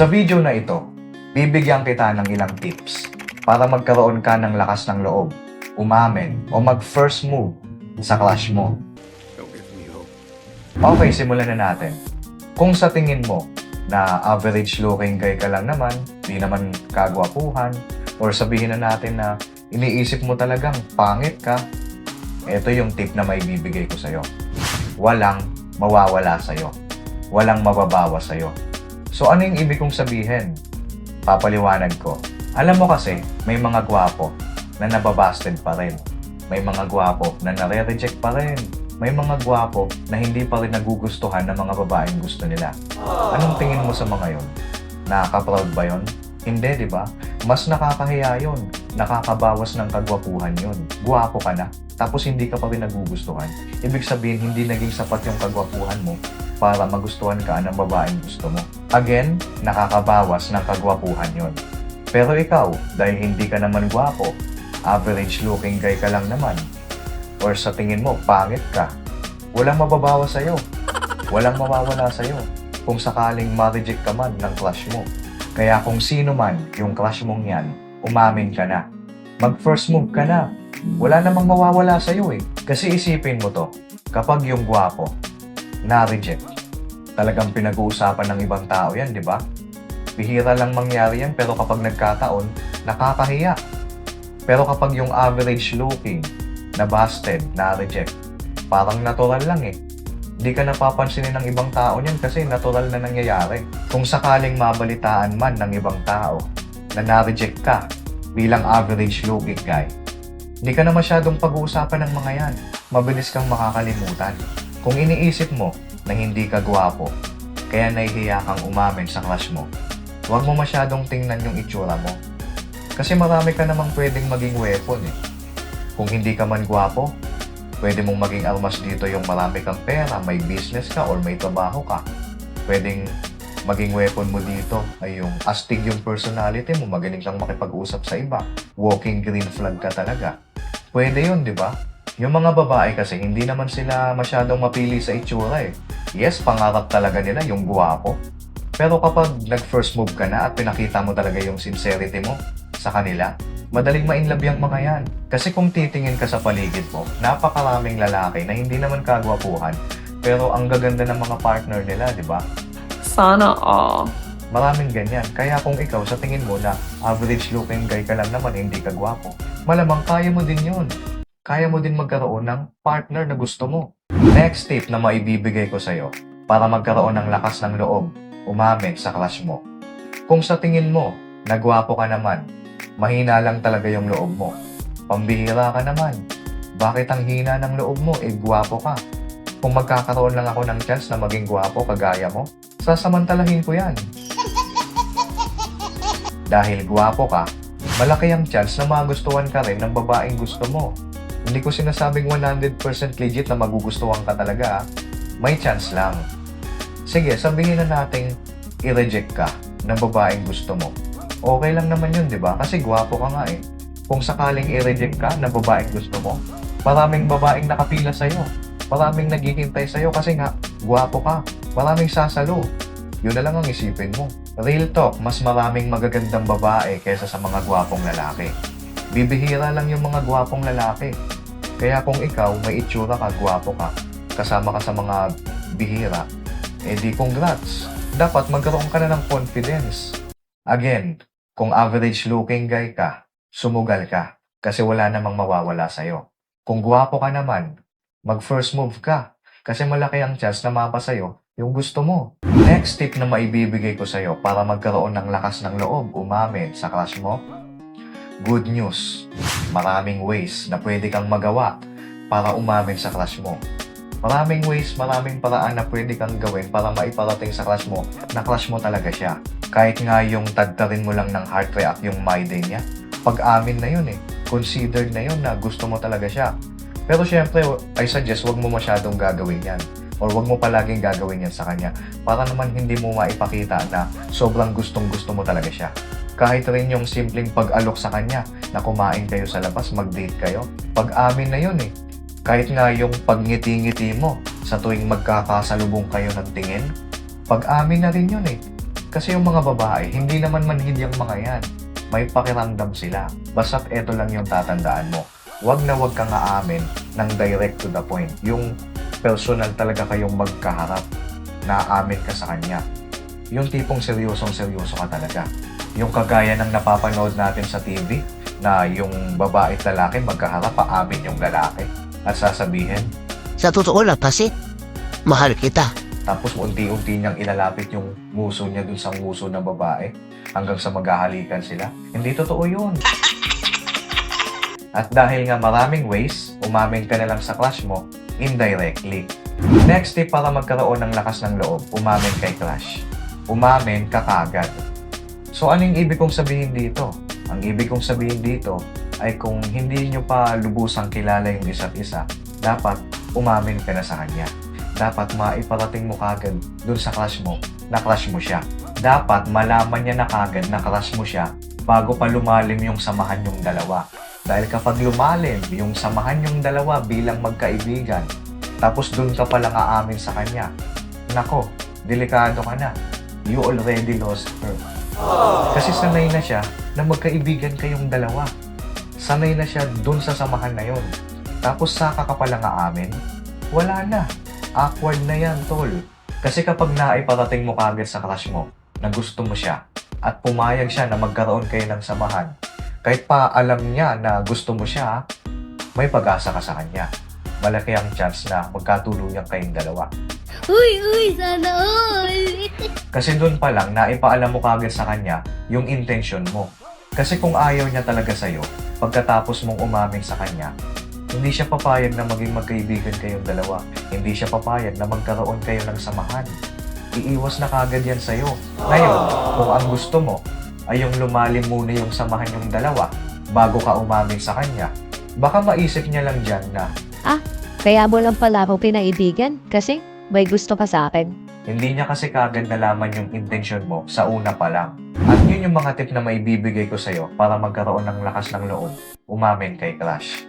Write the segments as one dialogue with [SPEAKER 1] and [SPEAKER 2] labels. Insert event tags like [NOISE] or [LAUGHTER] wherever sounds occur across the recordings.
[SPEAKER 1] Sa video na ito, bibigyan kita ng ilang tips para magkaroon ka ng lakas ng loob, umamin, o mag-first move sa clash mo. Okay, simulan na natin. Kung sa tingin mo na average looking guy ka lang naman, di naman kagwapuhan, or sabihin na natin na iniisip mo talagang pangit ka, ito yung tip na may bibigay ko sa'yo. Walang mawawala sa'yo. Walang mababawa sa'yo. So ano yung ibig kong sabihin? Papaliwanag ko. Alam mo kasi, may mga gwapo na nababasted pa rin. May mga gwapo na nare-reject pa rin may mga gwapo na hindi pa rin nagugustuhan ng mga babaeng gusto nila. Anong tingin mo sa mga yon? Nakaka-proud ba yon? Hindi, di ba? Mas nakakahiya yon. Nakakabawas ng kagwapuhan yon. Gwapo ka na, tapos hindi ka pa rin nagugustuhan. Ibig sabihin, hindi naging sapat yung kagwapuhan mo para magustuhan ka ng babaeng gusto mo. Again, nakakabawas ng kagwapuhan yon. Pero ikaw, dahil hindi ka naman gwapo, average looking guy ka lang naman, or sa tingin mo, pangit ka, walang mababawa sa'yo. Walang mawawala sa'yo kung sakaling ma-reject ka man ng crush mo. Kaya kung sino man yung crush mong yan, umamin ka na. Mag-first move ka na. Wala namang mawawala sa'yo eh. Kasi isipin mo to, kapag yung gwapo, na-reject, talagang pinag-uusapan ng ibang tao yan, di ba? Bihira lang mangyari yan, pero kapag nagkataon, nakakahiya. Pero kapag yung average looking, na busted, na reject. Parang natural lang eh. Hindi ka napapansinin ng ibang tao niyan kasi natural na nangyayari. Kung sakaling mabalitaan man ng ibang tao na na-reject ka bilang average looking guy, hindi ka na masyadong pag-uusapan ng mga yan. Mabilis kang makakalimutan. Kung iniisip mo na hindi ka gwapo, kaya nahihiya kang umamin sa crush mo, huwag mo masyadong tingnan yung itsura mo. Kasi marami ka namang pwedeng maging weapon eh. Kung hindi ka man gwapo, pwede mong maging almas dito yung marami kang pera, may business ka or may trabaho ka. Pwedeng maging weapon mo dito ay yung astig yung personality mo, magaling kang makipag-usap sa iba. Walking green flag ka talaga. Pwede yun, di ba? Yung mga babae kasi, hindi naman sila masyadong mapili sa itsura eh. Yes, pangarap talaga nila yung guwapo. Pero kapag nag-first move ka na at pinakita mo talaga yung sincerity mo sa kanila, madaling ma-inlove yung mga yan. Kasi kung titingin ka sa paligid mo, napakaraming lalaki na hindi naman kagwapuhan, pero ang gaganda ng mga partner nila, di ba?
[SPEAKER 2] Sana all.
[SPEAKER 1] Maraming ganyan. Kaya kung ikaw sa tingin mo na average looking guy ka lang naman, hindi ka gwapo, malamang kaya mo din yun. Kaya mo din magkaroon ng partner na gusto mo. Next tip na maibibigay ko sa'yo para magkaroon ng lakas ng loob, umamin sa crush mo. Kung sa tingin mo, nagwapo ka naman, mahina lang talaga yung loob mo. Pambihira ka naman. Bakit ang hina ng loob mo? Eh, gwapo ka. Kung magkakaroon lang ako ng chance na maging gwapo kagaya mo, sasamantalahin ko yan. [LAUGHS] Dahil gwapo ka, malaki ang chance na magustuhan ka rin ng babaeng gusto mo. Hindi ko sinasabing 100% legit na magugustuhan ka talaga. ah. May chance lang. Sige, sabihin na nating i-reject ka ng babaeng gusto mo. Okay lang naman yun, di ba? Kasi gwapo ka nga eh. Kung sakaling i-reject ka ng babaeng gusto mo, maraming babaeng nakapila sa'yo. Maraming naghihintay sa'yo kasi nga, gwapo ka. Maraming sasalo. Yun na lang ang isipin mo. Real talk, mas maraming magagandang babae kaysa sa mga gwapong lalaki. Bibihira lang yung mga gwapong lalaki. Kaya kung ikaw, may itsura ka, gwapo ka, kasama ka sa mga bihira, eh di congrats. Dapat magkaroon ka na ng confidence. Again, kung average looking guy ka, sumugal ka kasi wala namang mawawala sa'yo. Kung gwapo ka naman, mag first move ka kasi malaki ang chance na mapa sa'yo yung gusto mo. Next tip na maibibigay ko sa'yo para magkaroon ng lakas ng loob, umamin sa crush mo, good news. Maraming ways na pwede kang magawa para umamin sa crush mo. Maraming ways, maraming paraan na pwede kang gawin para maiparating sa crush mo na crush mo talaga siya. Kahit nga yung tadtarin mo lang ng heart react yung my day niya, pag-amin na yun eh. Considered na yun na gusto mo talaga siya. Pero syempre, I suggest wag mo masyadong gagawin yan. Or wag mo palaging gagawin yan sa kanya para naman hindi mo maipakita na sobrang gustong gusto mo talaga siya. Kahit rin yung simpleng pag-alok sa kanya na kumain kayo sa labas, mag-date kayo, pag-amin na yun eh. Kahit nga yung pagngiti-ngiti mo sa tuwing magkakasalubong kayo ng tingin, pag-amin na rin yun eh. Kasi yung mga babae, hindi naman manhid yung mga yan. May pakiramdam sila. Basta't eto lang yung tatandaan mo. Huwag na huwag kang aamin ng direct to the point. Yung personal talaga kayong magkaharap na aamin ka sa kanya. Yung tipong seryosong seryoso ka talaga. Yung kagaya ng napapanood natin sa TV na yung babae at lalaki magkaharap, aamin yung lalaki at sasabihin,
[SPEAKER 3] Sa totoo lang kasi, mahal kita.
[SPEAKER 1] tapos unti-unti niyang ilalapit yung nguso niya dun sa nguso ng babae hanggang sa maghahalikan sila. Hindi totoo yun. At dahil nga maraming ways, umamin ka na lang sa crush mo indirectly. Next tip para magkaroon ng lakas ng loob, umamin kay crush. Umamin ka kagad. So anong ibig kong sabihin dito? Ang ibig kong sabihin dito ay kung hindi nyo pa lubusang kilala yung isa't isa, dapat umamin ka na sa kanya dapat maiparating mo kagad dun sa crush mo na crush mo siya. Dapat malaman niya na kagad na crush mo siya bago pa lumalim yung samahan yung dalawa. Dahil kapag lumalim yung samahan yung dalawa bilang magkaibigan, tapos dun ka palang aamin sa kanya, nako, delikado ka na. You already lost her. Kasi sanay na siya na magkaibigan kayong dalawa. Sanay na siya dun sa samahan na yun. Tapos saka ka palang aamin, wala na awkward na yan, tol. Kasi kapag naiparating mo kagad sa crush mo na gusto mo siya at pumayag siya na magkaroon kayo ng samahan, kahit pa alam niya na gusto mo siya, may pag-asa ka sa kanya. Malaki ang chance na magkatuluyan kayong dalawa.
[SPEAKER 4] Uy, uy, sana all! [LAUGHS]
[SPEAKER 1] Kasi doon pa lang, naipaalam mo kagad sa kanya yung intention mo. Kasi kung ayaw niya talaga sa'yo, pagkatapos mong umamin sa kanya, hindi siya papayag na maging magkaibigan kayong dalawa. Hindi siya papayag na magkaroon kayo ng samahan. Iiwas na kagad yan sa'yo. Ngayon, kung ang gusto mo ay yung lumalim muna yung samahan yung dalawa bago ka umamin sa kanya, baka maisip niya lang dyan na
[SPEAKER 5] Kaya mo lang pala ako pinaibigan kasi may gusto ka sa akin.
[SPEAKER 1] Hindi niya kasi kagad nalaman yung intention mo sa una pa lang. At yun yung mga tip na maibibigay ko sa'yo para magkaroon ng lakas ng loob, umamin kay crush.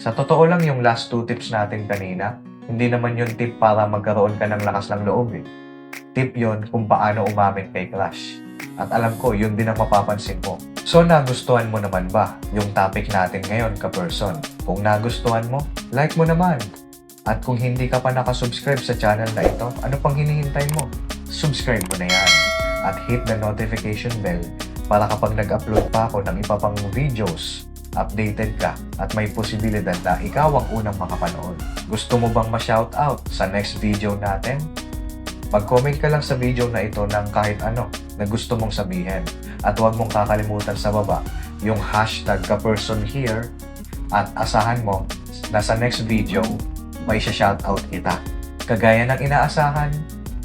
[SPEAKER 1] Sa totoo lang yung last two tips natin kanina, hindi naman yung tip para magkaroon ka ng lakas ng loob eh. Tip yon kung paano umamin kay crush. At alam ko, yun din ang mapapansin mo. So nagustuhan mo naman ba yung topic natin ngayon ka-person? Kung nagustuhan mo, like mo naman. At kung hindi ka pa nakasubscribe sa channel na ito, ano pang hinihintay mo? Subscribe mo na yan. At hit the notification bell para kapag nag-upload pa ako ng iba pang videos, updated ka at may posibilidad na ikaw ang unang makapanood. Gusto mo bang ma-shoutout sa next video natin? Mag-comment ka lang sa video na ito ng kahit ano na gusto mong sabihin. At huwag mong kakalimutan sa baba yung hashtag ka-person here at asahan mo na sa next video may shoutout kita. Kagaya ng inaasahan,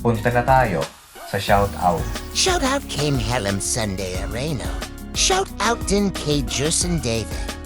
[SPEAKER 1] punta na tayo sa shoutout.
[SPEAKER 3] Shout out kay Helen Sunday Arena. Shout out din kay Justin David.